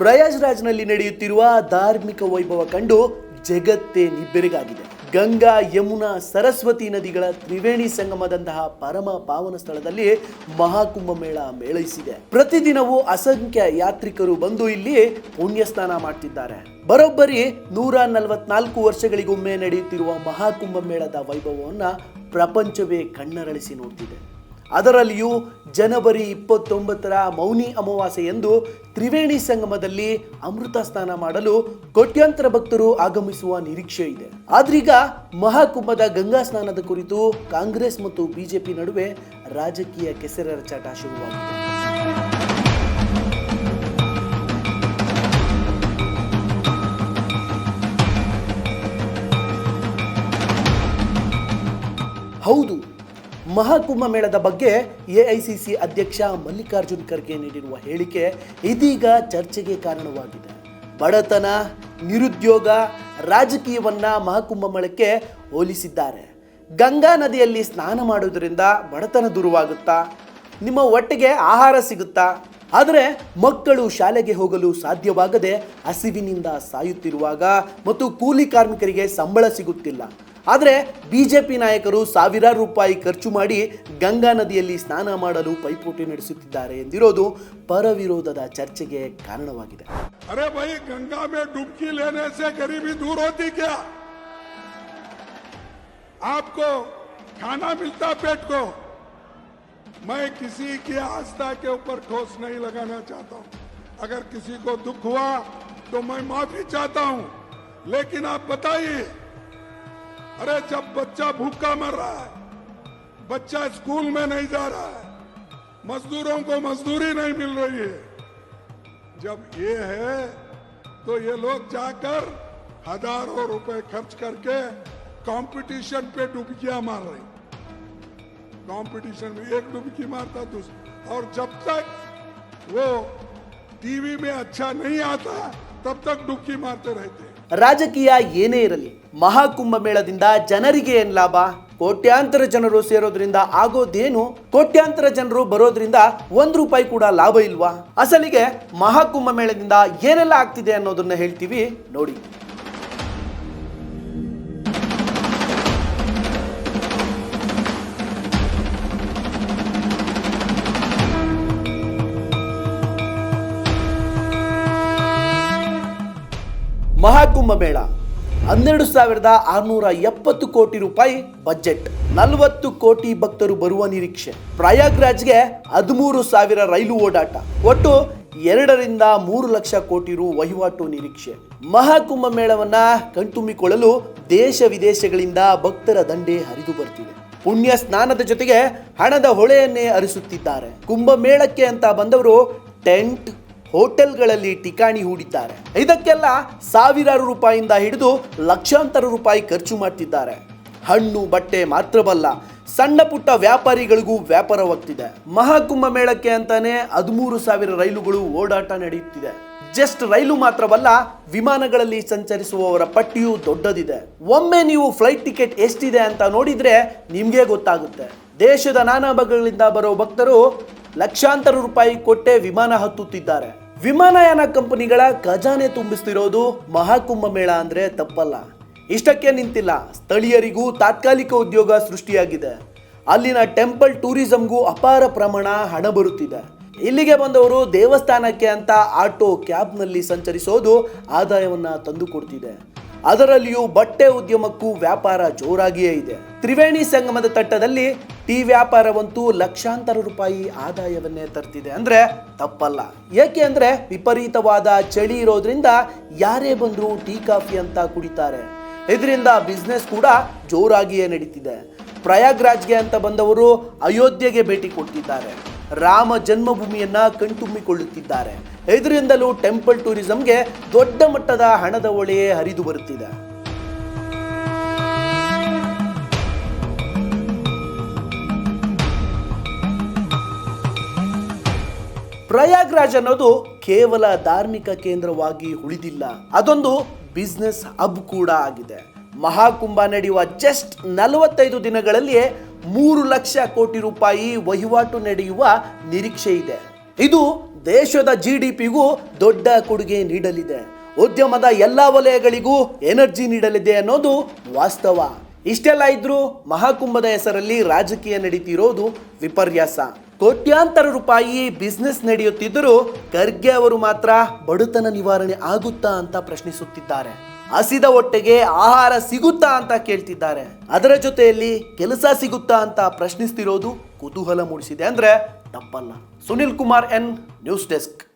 ಪ್ರಯಾಗ್ರಾಜ್ನಲ್ಲಿ ನಡೆಯುತ್ತಿರುವ ಧಾರ್ಮಿಕ ವೈಭವ ಕಂಡು ಜಗತ್ತೇ ನಿಬ್ಬೆರಗಾಗಿದೆ. ಗಂಗಾ, ಯಮುನಾ, ಸರಸ್ವತಿ ನದಿಗಳ ತ್ರಿವೇಣಿ ಸಂಗಮದಂತಹ ಪರಮ ಪಾವನ ಸ್ಥಳದಲ್ಲಿ ಮಹಾಕುಂಭ ಮೇಳ ಮೇಳೈಸಿದೆ. ಪ್ರತಿದಿನವೂ ಅಸಂಖ್ಯ ಯಾತ್ರಿಕರು ಬಂದು ಇಲ್ಲಿ ಪುಣ್ಯ ಸ್ನಾನ ಮಾಡ್ತಿದ್ದಾರೆ. ಬರೋಬ್ಬರಿ ನೂರ ನಲವತ್ನಾಲ್ಕು ವರ್ಷಗಳಿಗೊಮ್ಮೆ ನಡೆಯುತ್ತಿರುವ ಮಹಾಕುಂಭ ಮೇಳದ ವೈಭವವನ್ನು ಪ್ರಪಂಚವೇ ಕಣ್ಣರಳಿಸಿ ನೋಡ್ತಿದೆ. ಅದರಲ್ಲಿಯೂ ಜನವರಿ ಇಪ್ಪತ್ತೊಂಬತ್ತರ ಮೌನಿ ಅಮಾವಾಸ್ಯೆ ಎಂದು ತ್ರಿವೇಣಿ ಸಂಗಮದಲ್ಲಿ ಅಮೃತ ಸ್ನಾನ ಮಾಡಲು ಕೋಟ್ಯಾಂತರ ಭಕ್ತರು ಆಗಮಿಸುವ ನಿರೀಕ್ಷೆ ಇದೆ. ಆದ್ರೀಗ ಮಹಾಕುಂಭದ ಗಂಗಾ ಸ್ನಾನದ ಕುರಿತು ಕಾಂಗ್ರೆಸ್ ಮತ್ತು ಬಿಜೆಪಿ ನಡುವೆ ರಾಜಕೀಯ ಕೆಸರೆರಚಾಟ ಶುರುವಾಗಿದೆ. ಮಹಾಕುಂಭ ಮೇಳದ ಬಗ್ಗೆ ಎಐಸಿಸಿ ಅಧ್ಯಕ್ಷ ಮಲ್ಲಿಕಾರ್ಜುನ್ ಖರ್ಗೆ ನೀಡಿರುವ ಹೇಳಿಕೆ ಇದೀಗ ಚರ್ಚೆಗೆ ಕಾರಣವಾಗಿದೆ. ಬಡತನ, ನಿರುದ್ಯೋಗ, ರಾಜಕೀಯವನ್ನ ಮಹಾಕುಂಭ ಮೇಳಕ್ಕೆ ಹೋಲಿಸಿದ್ದಾರೆ. ಗಂಗಾ ನದಿಯಲ್ಲಿ ಸ್ನಾನ ಮಾಡುವುದರಿಂದ ಬಡತನ ದೂರವಾಗುತ್ತಾ? ನಿಮ್ಮ ಹೊಟ್ಟೆಗೆ ಆಹಾರ ಸಿಗುತ್ತಾ? ಆದರೆ ಮಕ್ಕಳು ಶಾಲೆಗೆ ಹೋಗಲು ಸಾಧ್ಯವಾಗದೆ ಹಸಿವಿನಿಂದ ಸಾಯುತ್ತಿರುವಾಗ ಮತ್ತು ಕೂಲಿ ಕಾರ್ಮಿಕರಿಗೆ ಸಂಬಳ ಸಿಗುತ್ತಿಲ್ಲ. ಆದರೆ ಬಿಜೆಪಿ ನಾಯಕರು ಸಾವಿರಾರು ರೂಪಾಯಿ ಖರ್ಚು ಮಾಡಿ ಗಂಗಾ ನದಿಯಲ್ಲಿ ಸ್ನಾನ ಮಾಡಲು ಪೈಪೋಟಿ ನಡೆಸುತ್ತಿದ್ದಾರೆ ಎಂದಿರೋದು ಪರವಿರೋಧದ ಚರ್ಚೆಗೆ ಕಾರಣವಾಗಿದೆ अरे भाई गंगा में डुबकी लेने से गरीबी दूर होती क्या आपको खाना मिलता पेट को मैं किसी की आस्था के ऊपर ठोस नहीं लगाना चाहता हूं अगर किसी को दुख हुआ तो मैं माफी चाहता हूं लेकिन आप बताइए अरे जब बच्चा भूखा मर रहा है, बच्चा स्कूल में नहीं जा रहा है, मजदूरों को मजदूरी नहीं मिल रही है। जब ये है तो ये लोग जाकर हज़ारों रुपए खर्च करके कंपटीशन पे डुबकियाँ मार रहे कंपटीशन में एक डुबकी मारता दूसरा और जब तक वो टीवी में अच्छा नहीं आता, तब तक डुबकी मारते रहते ರಾಜಕೀಯ ಏನೇ ಇರಲಿ, ಮಹಾಕುಂಭ ಮೇಳದಿಂದ ಜನರಿಗೆ ಏನು ಲಾಭ? ಕೋಟ್ಯಾಂತರ ಜನರು ಸೇರೋದ್ರಿಂದ ಆಗೋದೇನು? ಕೋಟ್ಯಾಂತರ ಜನರು ಬರೋದ್ರಿಂದ ಒಂದ್ ರೂಪಾಯಿ ಕೂಡ ಲಾಭ ಇಲ್ವಾ? ಅಸಲಿಗೆ ಮಹಾಕುಂಭ ಮೇಳದಿಂದ ಏನೆಲ್ಲ ಆಗ್ತಿದೆ ಅನ್ನೋದನ್ನ ಹೇಳ್ತೀವಿ ನೋಡಿ. ಮಹಾಕುಂಭ ಮೇಳ ಹನ್ನೆರಡು ಸಾವಿರದ ಆರುನೂರ ಎಪ್ಪತ್ತು ಕೋಟಿ ರೂಪಾಯಿ ಬಜೆಟ್. ನಲವತ್ತು ಕೋಟಿ ಭಕ್ತರು ಬರುವ ನಿರೀಕ್ಷೆ. ಪ್ರಯಾಗ್ರಾಜ್ಗೆ ಹದಿಮೂರು ಸಾವಿರ ರೈಲು ಓಡಾಟ. ಒಟ್ಟು ಎರಡರಿಂದ ಮೂರು ಲಕ್ಷ ಕೋಟಿ ರು ವಹಿವಾಟು ನಿರೀಕ್ಷೆ. ಮಹಾಕುಂಭ ಮೇಳವನ್ನ ಕಣ್ತುಂಬಿಕೊಳ್ಳಲು ದೇಶ ವಿದೇಶಗಳಿಂದ ಭಕ್ತರ ದಂಡೆ ಹರಿದು ಬರ್ತಿದೆ. ಪುಣ್ಯ ಸ್ನಾನದ ಜೊತೆಗೆ ಹಣದ ಹೊಳೆಯನ್ನೇ ಹರಿಸುತ್ತಿದ್ದಾರೆ ಕುಂಭಮೇಳಕ್ಕೆ ಅಂತ ಬಂದವರು ಟೆಂಟ್ ಹೋಟೆಲ್ಗಳಲ್ಲಿ ಠಿಕಾಣಿ ಹೂಡಿದ್ದಾರೆ. ಇದಕ್ಕೆಲ್ಲ ಸಾವಿರಾರು ರೂಪಾಯಿಂದ ಹಿಡಿದು ಲಕ್ಷಾಂತರ ರೂಪಾಯಿ ಖರ್ಚು ಮಾಡ್ತಿದ್ದಾರೆ. ಹಣ್ಣು, ಬಟ್ಟೆ ಮಾತ್ರವಲ್ಲ, ಸಣ್ಣ ಪುಟ್ಟ ವ್ಯಾಪಾರಿಗಳಿಗೂ ವ್ಯಾಪಾರವಾಗ್ತಿದೆ. ಮಹಾಕುಂಭ ಮೇಳಕ್ಕೆ ಅಂತಾನೆ ಹದಿಮೂರು ಸಾವಿರ ರೈಲುಗಳು ಓಡಾಟ ನಡೆಯುತ್ತಿದೆ. ಜಸ್ಟ್ ರೈಲು ಮಾತ್ರವಲ್ಲ, ವಿಮಾನಗಳಲ್ಲಿ ಸಂಚರಿಸುವವರ ಪಟ್ಟಿಯೂ ದೊಡ್ಡದಿದೆ. ಒಮ್ಮೆ ನೀವು ಫ್ಲೈಟ್ ಟಿಕೆಟ್ ಎಷ್ಟಿದೆ ಅಂತ ನೋಡಿದ್ರೆ ನಿಮಗೆ ಗೊತ್ತಾಗುತ್ತೆ. ದೇಶದ ನಾನಾ ಭಾಗಗಳಿಂದ ಬರೋ ಭಕ್ತರು ಲಕ್ಷಾಂತರ ರೂಪಾಯಿ ಕೊಟ್ಟೆ ವಿಮಾನ ಹತ್ತುತ್ತಿದ್ದಾರೆ. ವಿಮಾನಯಾನ ಕಂಪನಿಗಳ ಖಜಾನೆ ತುಂಬಿಸ್ತಿರೋದು ಮಹಾಕುಂಭ ಮೇಳ ಅಂದ್ರೆ ತಪ್ಪಲ್ಲ. ಇಷ್ಟಕ್ಕೆ ನಿಂತಿಲ್ಲ, ಸ್ಥಳೀಯರಿಗೂ ತಾತ್ಕಾಲಿಕ ಉದ್ಯೋಗ ಸೃಷ್ಟಿಯಾಗಿದೆ. ಅಲ್ಲಿನ ಟೆಂಪಲ್ ಟೂರಿಸಂಗೂ ಅಪಾರ ಪ್ರಮಾಣ ಹಣ ಬರುತ್ತಿದೆ. ಇಲ್ಲಿಗೆ ಬಂದವರು ದೇವಸ್ಥಾನಕ್ಕೆ ಅಂತ ಆಟೋ ಕ್ಯಾಬ್ನಲ್ಲಿ ಸಂಚರಿಸೋದು ಆದಾಯವನ್ನ ತಂದುಕೊಡ್ತಿದೆ. ಅದರಲ್ಲಿಯೂ ಬಟ್ಟೆ ಉದ್ಯಮಕ್ಕೂ ವ್ಯಾಪಾರ ಜೋರಾಗಿಯೇ ಇದೆ. ತ್ರಿವೇಣಿ ಸಂಗಮದ ತಟ್ಟದಲ್ಲಿ ಟೀ ವ್ಯಾಪಾರವಂತೂ ಲಕ್ಷಾಂತರ ರೂಪಾಯಿ ಆದಾಯವನ್ನೇ ತರ್ತಿದೆ. ಅಂದ್ರೆ ತಪ್ಪಲ್ಲ. ಏಕೆ ಅಂದರೆ ವಿಪರೀತವಾದ ಚಳಿ ಇರೋದ್ರಿಂದ ಯಾರೇ ಬಂದರೂ ಟೀ, ಕಾಫಿ ಅಂತ ಕುಡಿತಾರೆ. ಇದರಿಂದ ಬಿಸ್ನೆಸ್ ಕೂಡ ಜೋರಾಗಿಯೇ ನಡೀತಿದೆ. ಪ್ರಯಾಗ್ರಾಜ್ಗೆ ಅಂತ ಬಂದವರು ಅಯೋಧ್ಯೆಗೆ ಭೇಟಿ ಕೊಡ್ತಿದ್ದಾರೆ. ರಾಮ ಜನ್ಮಭೂಮಿಯನ್ನ ಕಣ್ತುಂಬಿಕೊಳ್ಳುತ್ತಿದ್ದಾರೆ. ಇದರಿಂದಲೂ ಟೆಂಪಲ್ ಟೂರಿಸಂಗೆ ದೊಡ್ಡ ಮಟ್ಟದ ಹಣದ ಒಳೆಯೇ ಹರಿದು ಬರುತ್ತಿದೆ. ಪ್ರಯಾಗ್ರಾಜ್ ಅನ್ನೋದು ಕೇವಲ ಧಾರ್ಮಿಕ ಕೇಂದ್ರವಾಗಿ ಉಳಿದಿಲ್ಲ. ಅದೊಂದು ಬಿಸ್ನೆಸ್ ಹಬ್ ಕೂಡ ಆಗಿದೆ. ಮಹಾಕುಂಭ ನಡೆಯುವ ಜಸ್ಟ್ ನಲವತ್ತೈದು ದಿನಗಳಲ್ಲಿಯೇ ಮೂರು ಲಕ್ಷ ಕೋಟಿ ರೂಪಾಯಿ ವಹಿವಾಟು ನಡೆಯುವ ನಿರೀಕ್ಷೆ ಇದೆ. ಇದು ದೇಶದ ಜಿ ಡಿ ಪಿಗೂ ದೊಡ್ಡ ಕೊಡುಗೆ ನೀಡಲಿದೆ. ಉದ್ಯಮದ ಎಲ್ಲಾ ವಲಯಗಳಿಗೂ ಎನರ್ಜಿ ನೀಡಲಿದೆ ಅನ್ನೋದು ವಾಸ್ತವ. ಇಷ್ಟೆಲ್ಲ ಇದ್ರೂ ಮಹಾಕುಂಭದ ಹೆಸರಲ್ಲಿ ರಾಜಕೀಯ ನಡೀತಿರೋದು ವಿಪರ್ಯಾಸ. ಕೋಟ್ಯಾಂತರ ರೂಪಾಯಿ ಬಿಸ್ನೆಸ್ ನಡೆಯುತ್ತಿದ್ದರೂ ಖರ್ಗೆ ಅವರು ಮಾತ್ರ ಬಡತನ ನಿವಾರಣೆ ಆಗುತ್ತಾ ಅಂತ ಪ್ರಶ್ನಿಸುತ್ತಿದ್ದಾರೆ. ಹಸಿದ ಹೊಟ್ಟೆಗೆ ಆಹಾರ ಸಿಗುತ್ತಾ ಅಂತ ಕೇಳ್ತಿದ್ದಾರೆ. ಅದರ ಜೊತೆಯಲ್ಲಿ ಕೆಲಸ ಸಿಗುತ್ತಾ ಅಂತ ಪ್ರಶ್ನಿಸ್ತಿರೋದು ಕುತೂಹಲ ಮೂಡಿಸಿದೆ. ಅಂದ್ರೆ ತಪ್ಪಲ್ಲ. Sunil Kumar N news desk.